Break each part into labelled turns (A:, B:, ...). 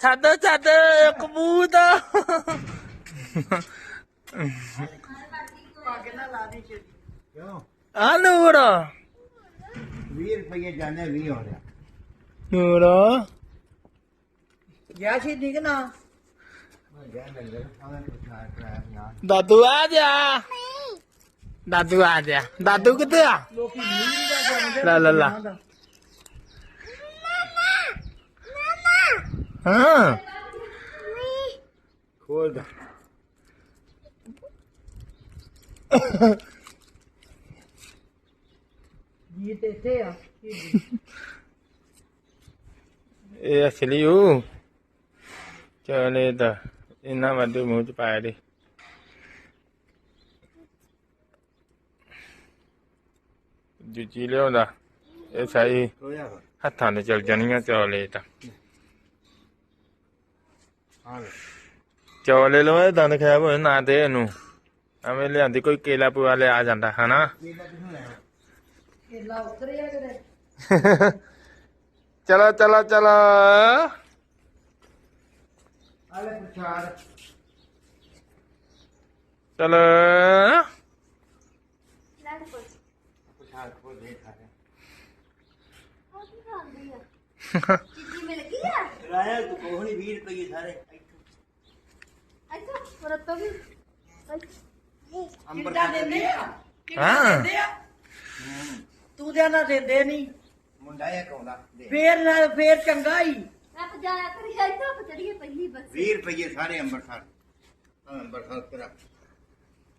A: ਛੱਡ ਛੱਡ ਕਬੂਤ
B: ਪੱਗ ਨਾ ਲਾ ਦੀ ਛੇਤੀ
C: ਕਿਉਂ
A: ਆ ਨੂਰ।
C: 20 ਰੁਪਏ ਜਾਂਦੇ 20 ਹੋ ਰਿਹਾ।
A: ਨੂਰ।
B: ਗਿਆ ਛੇਤੀ ਕਿ ਨਾ?
C: ਮੈਂ ਗਿਆ ਲੰਗਰ ਖਾਣਾ ਪੁੱਛਾ ਕਰਾਇਆ ਨਾ
A: ਦਾਦੂ ਆ ਜਾ ਦਾਦੂ ਆ ਜਾ ਦਾਦੂ ਕਿੱਥੇ ਆ?
B: ਲੋਕੀ ਮੀਂਹ ਦਾ ਜਾਂਦੇ
A: ਲਾ ਲਾ। ਲਾ ਹਾਂ।
C: ਖੋਲ ਦਾ।
B: ਜੀ ਤੇ ਇੱਥੇ ਆ।
A: ਇਹ ਅਸਲੀ ਹੂ ਚਲੇ ਤਾਂ ਇਹਨਾਂ ਵੱਡੇ ਮੂੰਹ ਚ ਪਾਇਆ ਦੇ। ਦੂਜੀ ਲਿਆਉਂਦਾ। ਇਹ ਸਹੀ
C: ਹੋਇਆ
A: ਹੱਥਾਂ ਤੇ ਚਲ ਜਾਣੀਆਂ ਚੌਲੇ ਤਾਂ। ਚੌਲੇ ਲੋ ਇਹ ਦੰਦ ਖਰਾਬ ਹੋਏ ਨਾ ਤੇ ਇਹਨੂੰ। ਐਵੇਂ ਲਿਆਂਦੀ ਕੋਈ ਕੇਲਾ ਪੂਆ ਲਿਆ ਜਾਂਦਾ ਹਨਾ?
B: ਕੇਲਾ ਉਤਰਿਆ ਕਿਤੇ?
A: ਚਲੋ ਚਲੋ ਚਲੋ।
C: ਆਲੇ ਪੁੱਛਾਰ
A: ਚਲੋ।
C: ਪੁੱਛਾਰ ਖੋਲ। ਦੇ ਖਾਇਆ
D: ਚੀਜ਼ੀ ਮਿਲ ਗਈ ਆ?
C: ਰਾਇਆ ਤੂੰ ਕੋਹਣੀ 20 ਰੁਪਏ ਸਾਰੇ।
D: ਅੱਛਾ ਰਤੋ ਵੀ?
C: ਅੰਬਰ
B: ਕਿੱਦਾਂ ਦਿੰਦੇ ਆ? ਕਿੱਦਾਂ
A: ਹਾਂ।
B: ਦਿੰਦੇ ਆ? ਤੂੰ ਤੇ ਨਾ ਦਿੰਦੇ ਨਹੀਂ।
C: ਮੁੰਡਾ ਇੱਕ ਆਉਂਦਾ ਦੇ।
B: ਫੇਰ ਨਾ ਫੇਰ ਚੰਗਾ ਹੀ
D: ਮੈਂ ਪਜਾਇਆ ਕਰੀ ਆਈ ਤਾਂ ਪਚੜੀਏ ਪਹਿਲੀ ਬਸ।
C: 20 ਰੁਪਏ ਸਾਰੇ ਅੰਬਰਸਰ। ਅੰਬਰਸਰ ਤੇਰਾ।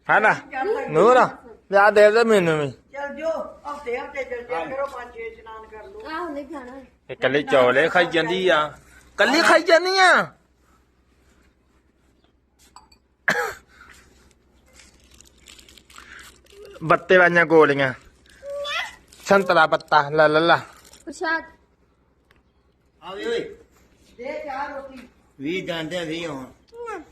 A: ਹਨਾ ਨੂਰ ਲਿਆ ਦੇ ਦੇ ਮੈਨੂੰ ਵੀ।
B: ਚਲ ਜੋ ਹਫ਼ਤੇ ਹਫ਼ਤੇ ਚਲ ਜਾ ਕਰੋ ਪੰਜ ਛੇ ਇਸ਼ਨਾਨ ਕਰ ਲੋ
D: ਆਹ ਨਹੀਂ ਖਾਣਾ
A: ਇਹ ਕੱਲੀ ਚੌਲੇ ਖਾਈ ਜਾਂਦੀ ਆ। ਕੱਲੀ ਖਾਈ ਜਾਂਦੀ ਆ? ਬੱਤੇ ਵਾਲੀਆਂ ਗੋਲੀਆਂ। ਸੰਤਰਾ ਪੱਤਾ ਲਾ ਲਾ ਲਾ।
D: ਪ੍ਰਸ਼ਾਦ।
C: ਆਵੇ ਓਏ।
B: ਦੇ ਚਾਹ ਰੋਟੀ
C: 20 ਜਾਂਦੇ 20 ਹੁਣ।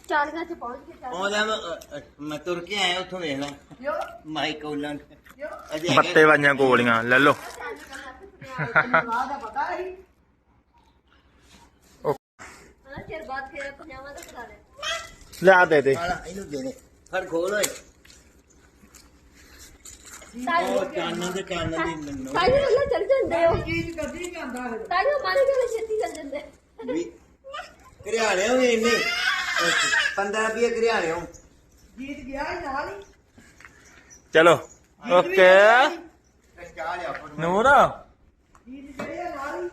D: ਚਾਲੀਆਂ ਚ ਪਹੁੰਚ ਕੇ ਚੱਲ
C: ਆਉਂਦਾ ਮੈਂ ਮੈਂ ਤੁਰ ਕੇ ਆਇਆ ਉੱਥੋਂ ਵੇਖ ਲਾ।
B: ਜੋ
C: ਮਾਈਕ ਉਹਨਾਂ ਅਜੇ
A: ਬੱਤੇ ਵਾਲੀਆਂ ਗੋਲੀਆਂ ਲੈ ਲੋ
B: ਮਾਂ ਦਾ ਪਤਾ ਹੀ
D: ਹਣਾ ਚਿਰ ਬਾਅਦ ਫੇਰ ਪਜਾਮਾ ਦਾ ਕਰਾ ਦੇ
A: ਲਿਆ ਦੇ ਦੇ।
C: ਇਹਨੂੰ ਦੇ ਦੇ। ਫੜ ਖੋਲ ਓਏ। ਉਹ ਚਾਨਣ ਦੇ ਚਾਨਣ ਦੀ ਮੈਨੂੰ।
D: ਸਾਈ ਵੱਲੋਂ ਚੱਲ ਜਾਂਦੇ ਹੋ।
B: ਚੀਜ਼ ਨਹੀਂ ਆਂਦਾ ਫਿਰ।
D: ਸਾਈ ਮਾਰੇ ਦੇ ਛੇਤੀ ਚੱਲ ਜਾਂਦੇ।
C: ਵੀ ਘਰਿਆਲੇ ਹੋਏ ਇੰਨੇ? 15 ਰੁਪਏ ਘਰਿਆਲੇ ਹੋ।
B: ਜੀਤ ਗਿਆ ਹੀ ਨਾਲ ਹੀ।
A: ਚਲੋ ਓਕੇ
C: ਚਾਹ ਲਿਆ ਫੜ
A: ਨੂਰ।
B: ਜੀਤ ਗਿਆ